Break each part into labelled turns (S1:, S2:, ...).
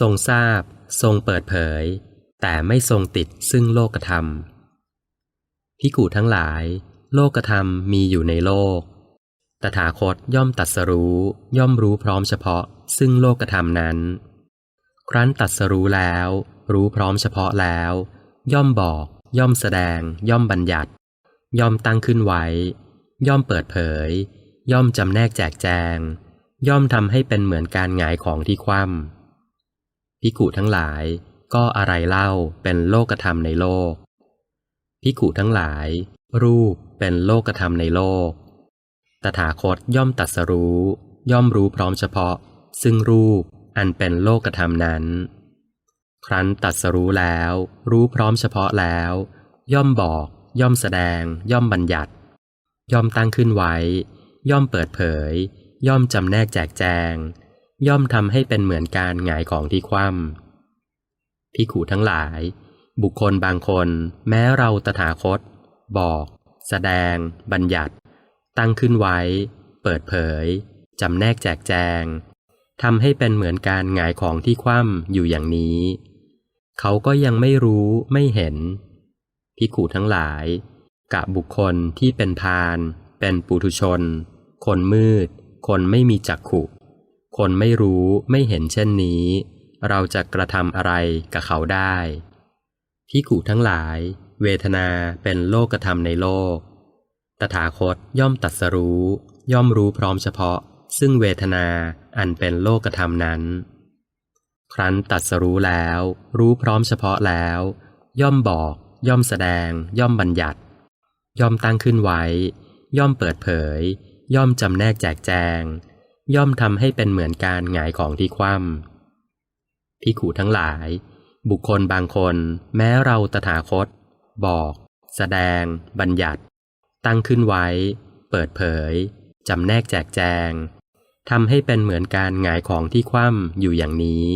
S1: ทรงทราบ ทรงเปิดเผย แต่ไม่ทรงติดซึ่งโลกธรรมพิกูทั้งหลาย โลกธรรมมีอยู่ในโลก ตถาคตย่อมตัดสรู้ ย่อมรู้พร้อมเฉพาะ ซึ่งโลกธรรมนั้น ครั้นตัดสรู้แล้ว รู้พร้อมเฉพาะแล้ว ย่อมบอก ย่อมแสดง ย่อมบัญญัติ ย่อมตั้งขึ้นไว้ ย่อมเปิดเผย ย่อมจำแนกแจกแจง ย่อมทำให้เป็นเหมือนการหงายของที่คว่ำ พิกุทั้งหลายก็อะไรเล่าเป็นโลกธรรมในโลก พิกุทั้งหลาย รูปเป็นโลกธรรมในโลก ตถาคตย่อมตัดสรู้ ย่อมรู้พร้อมเฉพาะ ซึ่งรูปอันเป็นโลกธรรมนั้น ครั้นตัดสรู้แล้ว รู้พร้อมเฉพาะแล้ว ย่อมบอก ย่อมแสดง ย่อมบัญญัติ ย่อมตั้งขึ้นไว้ ย่อมเปิดเผย ย่อมจำแนกแจกแจง ย่อมทำให้เป็นเหมือนการหงายของที่คว่ำพิขูทั้งหลาย บุคคลบางคน แม้เราตถาคต บอก แสดง บัญญัติ ตั้งขึ้นไว้ เปิดเผยจำแนกแจกแจงทำให้เป็นเหมือนการหงายของที่คว่ำอยู่อย่างนี้ เขาก็ยังไม่รู้ไม่เห็นพิขูทั้งหลายกับบุคคลที่เป็นพาน เป็นปุถุชน คนมืด คนไม่มีจักขุ คนไม่รู้ไม่เห็นเช่นนี้ เราจะกระทำอะไรกับเขาได้พิขูทั้งหลาย เวทนาเป็นโลกธรรมในโลก ตถาคตย่อมตัดสรู้ ย่อมรู้พร้อมเฉพาะ ซึ่งเวทนาอันเป็นโลกธรรมนั้น ครั้นตัดสรู้แล้ว รู้พร้อมเฉพาะแล้ว ย่อมบอก ย่อมแสดง ย่อมบัญญัติ ย่อมตั้งขึ้นไว้ ย่อมเปิดเผย ย่อมจำแนกแจกแจง ย่อมทำให้เป็นเหมือนการหงายของที่คว่ำพิขูทั้งหลาย บุคคลบางคน แม้เราตถาคต บอก แสดง บัญญัติ ตั้งขึ้นไว้ เปิดเผยจำแนกแจกแจงทำให้เป็นเหมือนการหงายของที่คว่ำอยู่อย่างนี้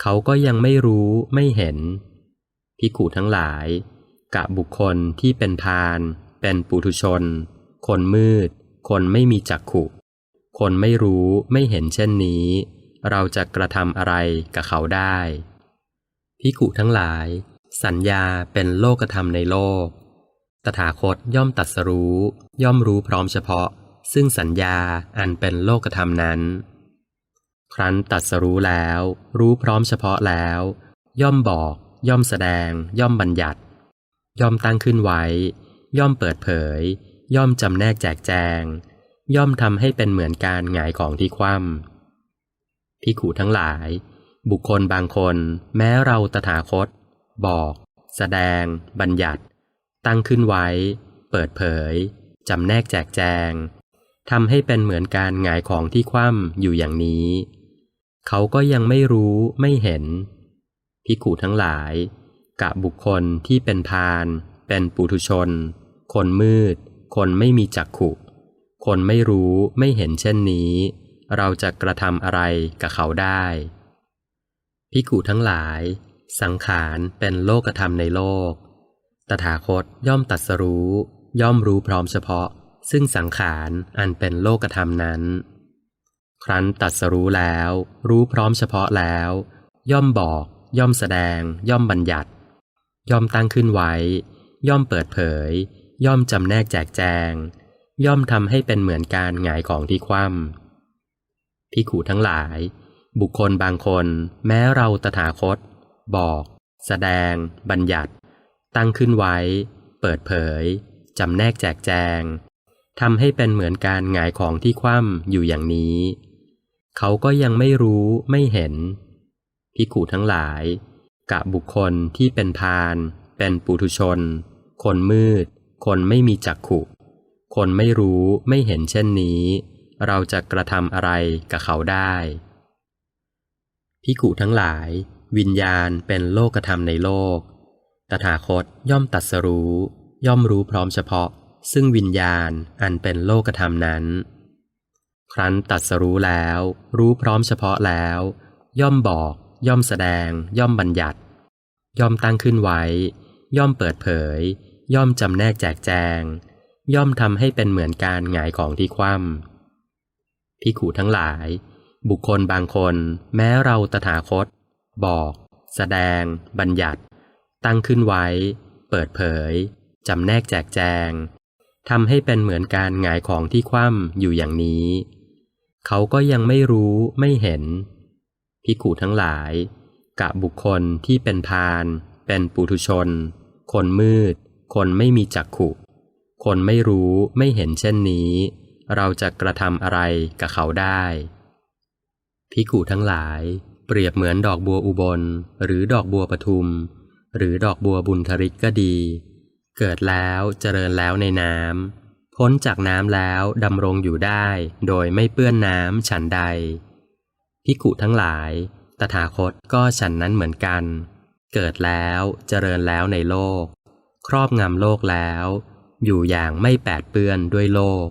S1: เขาก็ยังไม่รู้ไม่เห็นพิขูทั้งหลายกับบุคคลที่เป็นพาน เป็นปุถุชน คนมืด คนไม่มีจักขุ คนไม่รู้ไม่เห็นเช่นนี้ เราจะกระทำอะไรกับเขาได้พิขูทั้งหลาย สัญญาเป็นโลกธรรมในโลก ตถาคตย่อมตัดสรู้ ย่อมรู้พร้อมเฉพาะ ซึ่งสัญญาอันเป็นโลกธรรมนั้น ครั้นตัดสรู้แล้ว รู้พร้อมเฉพาะแล้ว ย่อมบอก ย่อมแสดง ย่อมบัญญัติ ย่อมตั้งขึ้นไว้ ย่อมเปิดเผย ย่อมจำแนกแจกแจง ย่อมทำให้เป็นเหมือนการหงายของที่คว่ำพิขูทั้งหลาย บุคคลบางคน แม้เราตถาคต บอก แสดง บัญญัติ ตั้งขึ้นไว้ เปิดเผยจำแนกแจกแจงทำให้เป็นเหมือนการหงายของที่คว่ำอยู่อย่างนี้ เขาก็ยังไม่รู้ไม่เห็นพิขูทั้งหลายกับบุคคลที่เป็นพาน เป็นปุถุชน คนมืด คนไม่มีจักขุ คนไม่รู้ไม่เห็นเช่นนี้ เราจะกระทำอะไรกับเขาได้ พิขูทั้งหลาย สังขารเป็นโลกธรรมในโลก ตถาคตย่อมตัดสรู้ ย่อมรู้พร้อมเฉพาะ ซึ่งสังขารอันเป็นโลกธรรมนั้น ครั้นตัดสรู้แล้ว รู้พร้อมเฉพาะแล้ว ย่อมบอก ย่อมแสดง ย่อมบัญญัติ ย่อมตั้งขึ้นไว้ ย่อมเปิดเผย ย่อมจำแนกแจกแจง ย่อมทำให้เป็นเหมือนการหงายของที่คว่ำพิขูทั้งหลาย บุคคลบางคน แม้เราตถาคต บอก แสดง บัญญัติ ตั้งขึ้นไว้ เปิดเผยจำแนกแจกแจงทำให้เป็นเหมือนการหงายของที่คว่ำอยู่อย่างนี้ เขาก็ยังไม่รู้ไม่เห็นพิขูทั้งหลายกับบุคคลที่เป็นพาน เป็นปุถุชน คนมืด คนไม่มีจักขุ คนไม่รู้ไม่เห็นเช่นนี้ เราจะกระทำอะไรกับเขาได้ พิขูทั้งหลาย วิญญาณเป็นโลกธรรมในโลก ตถาคตย่อมตัดสรู้ ย่อมรู้พร้อมเฉพาะ ซึ่งวิญญาณอันเป็นโลกธรรมนั้น ครั้นตัดสรู้แล้ว รู้พร้อมเฉพาะแล้ว ย่อมบอก ย่อมแสดง ย่อมบัญญัติ ย่อมตั้งขึ้นไว้ ย่อมเปิดเผย ย่อมจำแนกแจกแจง ย่อมทำให้เป็นเหมือนการหงายของที่คว่ำพิขูทั้งหลาย บุคคลบางคน แม้เราตถาคต บอก แสดง บัญญัติ ตั้งขึ้นไว้ เปิดเผยจำแนกแจกแจงทำให้เป็นเหมือนการหงายของที่คว่ำอยู่อย่างนี้ เขาก็ยังไม่รู้ไม่เห็นพิกขุทั้งหลายกับบุคคลที่เป็นพาน เป็นปุถุชน คนมืด คนไม่มีจักขุ คนไม่รู้ไม่เห็นเช่นนี้ เราจะกระทำอะไรกับเขาได้ พิกขุทั้งหลาย เปรียบเหมือนดอกบัวอุบล หรือดอกบัวปทุม หรือดอกบัวบุญทริกก็ดี เกิดแล้วเจริญแล้วในน้ำพ้นจากน้ำแล้วดำรงอยู่ได้ โดยไม่เปื้อนน้ำฉันใด พิกุทั้งหลาย ตถาคตก็ฉันนั้นเหมือนกัน เกิดแล้วเจริญแล้วในโลก ครอบงำโลกแล้ว อยู่อย่างไม่แปดเปื้อนด้วยโลก